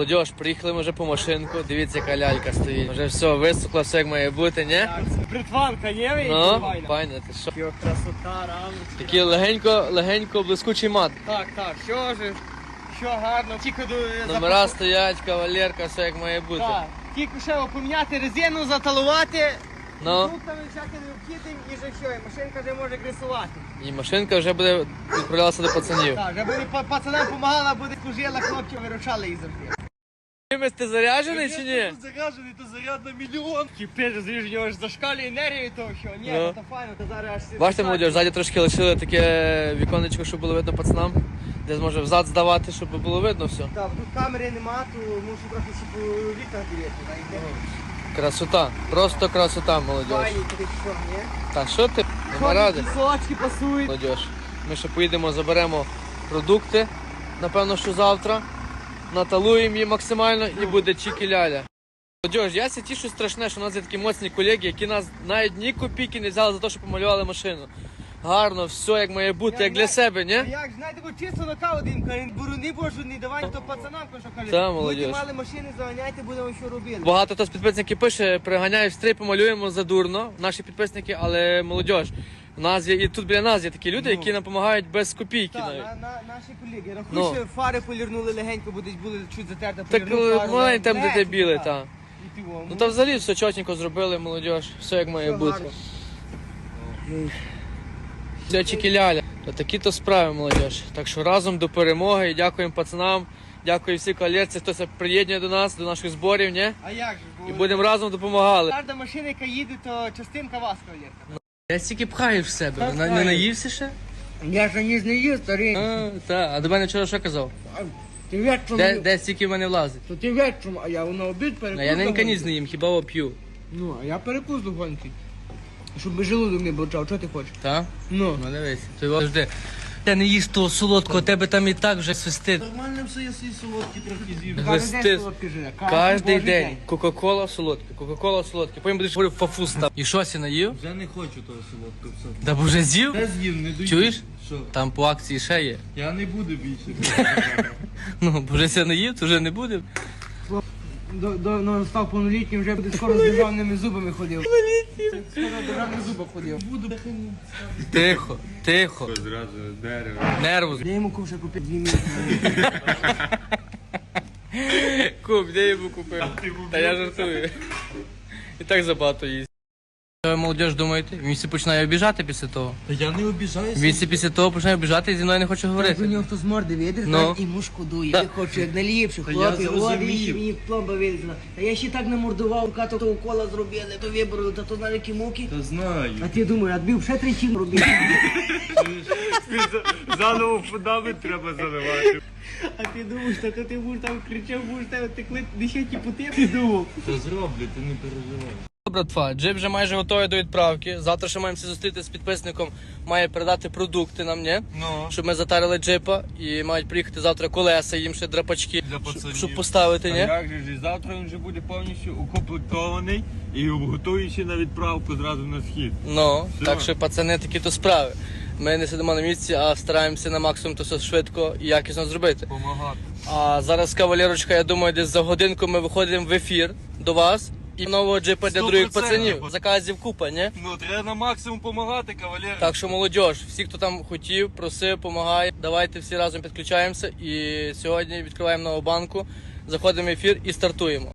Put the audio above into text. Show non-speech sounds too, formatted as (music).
Молодіж, приїхали ми вже по машинку. Дивіться, яка лялька стоїть. Вже все висохло, все як має бути, ні? Бритванка є, Ну, файна. файно, ти що? Йо, красота, рамочки. Такий легенько, легенько блискучий мат. Так, так, що ж, що гарно. Тільки до Номера стоять, кавалерка, все як має бути. Так, тільки ще поміняти резину, заталувати. Ну, Продуктами всяке необхідним і вже все, і машинка вже може гресувати. і машинка вже буде відправлятися до пацанів. Так, вже буде па- пацанам допомагала, буде служила, хлопці виручали їх завжди. Чимось ти заряджений чи ні? Заряджений, то заряд на мільйон. Кипиш, зріж, нього ж зашкалює енергію, то що, ні, Ну. то файно, то зараз аж... Бачите, молодіж, ззаді трошки лишили таке віконечко, щоб було видно пацанам. Де зможе взад здавати, щоб було видно все. Так, тут камери нема, то мушу трохи ще по вікнах дивитися, знаєте. Красота, просто красота, молодіж. Файні, такі що, ні? Та що ти? Нема ради. Сочки пасують. Молодіж. Ми ще поїдемо, заберемо продукти, напевно, що завтра. Наталуємо її максимально і буде чікі-ляля. Молодіж, я ся тішу страшне, що у нас є такі моцні колеги, які нас навіть ні копійки не взяли за те, що помалювали машину. Гарно, все як має бути, як для себе, ні? Як, знаєте, бо чисто на каву дим, каже, буруни божу, не давай то пацанам, що каже. Та, молодіж. Люди мали машини, заганяйте, будемо що робити. Багато хто з підписників пише, приганяй в стрій, помалюємо задурно, наші підписники, але молодіж. У нас є і тут біля нас є такі люди, які нам допомагають без копійки Так, навіть. на, на, наші колеги. Рахуй, Ну. що фари полірнули легенько, будуть були чуть затерти. Так маленький там, де ти білий, та. І піво. Ну та взагалі все чотенько зробили, молодіж, все як має бути. Все чікіляля. То такі то справи, молодіж. Так що разом до перемоги і дякуємо пацанам, дякую всій колірці, хто се приєднує до нас, до наших зборів, ні? А як же? бо- І будемо разом допомагали. Кожна машина, яка їде, то частинка вас, кавалерка. Я стільки пхаєш в себе, не, не пхаю. наївся ще? Я ж ніж не їв, старий. А, та, а до мене вчора що казав? Ти вечором, Де, де стільки в мене влазить? то ти вечором, а я на обід перекус. А я ненька догоню. не їм, хіба оп'ю. Ну, а я перекус догонький. Щоб желудок не бурчав, що ти хочеш? Та? Ну. Ну дивись, ти завжди. Ти не їсть того солодкого, тебе там і так вже свистить. Нормально все, я свій солодкий трохи з'їв. Кожен день живе. День. Кока-кола солодке, Кока-кола солодке. Потім будеш говорив фафуста. І що сі наїв? Вже не хочу того солодкого. все. Да б вже з'їв? Я з'їв, не доїв. Чуєш? Що? Там по акції ще є. Я не буду більше. (laughs) Ну, бо вже ся наїв, то вже не буде. До, до, ну, став повнолітнім, вже буде скоро з державними зубами ходив. Скоро з державними зубами ходив. Буду. Тихо, тихо. Зразу дерево. Нервус. (laughs) Я йому купив купити? купив дві місяці. Куп, де я йому купив? Та я жартую. І так забагато їсть. Що ви, молодіж, думаєте? Він всі починає обіжати після того. Та я не обіжаюся. Він всі після того починає обіжати і зі мною не хоче говорити. нього хто з морди видиш, Ну. так, і йому шкодує. Та. Ти хочеш як найліпше, хлопці, зрозумів. дивіться, мені пломба вилізла. Та я ще так намордував, като то укола зробили, то вибрали, та то знав які муки. Та знаю. А ти думаєш, а тобі вже тричі робити. Заново фундамент треба заливати. А ти думаєш, та то ти будеш там кричав, будеш там текли, десяті пути, ти думав. Та зроблю, ти не переживай. Братва, джип вже майже готовий до відправки. Завтра ще маємо зустріти з підписником, має передати продукти нам, ні? Ну. Щоб ми затарили джипа і мають приїхати завтра колеса, їм ще драпачки, Для щоб, поставити, А ні? як же ж, завтра він вже буде повністю укомплектований і готуючи на відправку зразу на схід. Ну, Все. так що пацани такі то справи. Ми не сидимо на місці, а стараємося на максимум то все швидко і якісно зробити. Помагати. А зараз, кавалерочка, я думаю, десь за годинку ми виходимо в ефір до вас і нового джипа для других пацанів. Заказів купа, ні? Ну, треба на максимум допомагати, кавалер. Так що молодь, всі, хто там хотів, просив, допомагає, давайте всі разом підключаємося і сьогодні відкриваємо нову банку, заходимо в ефір і стартуємо.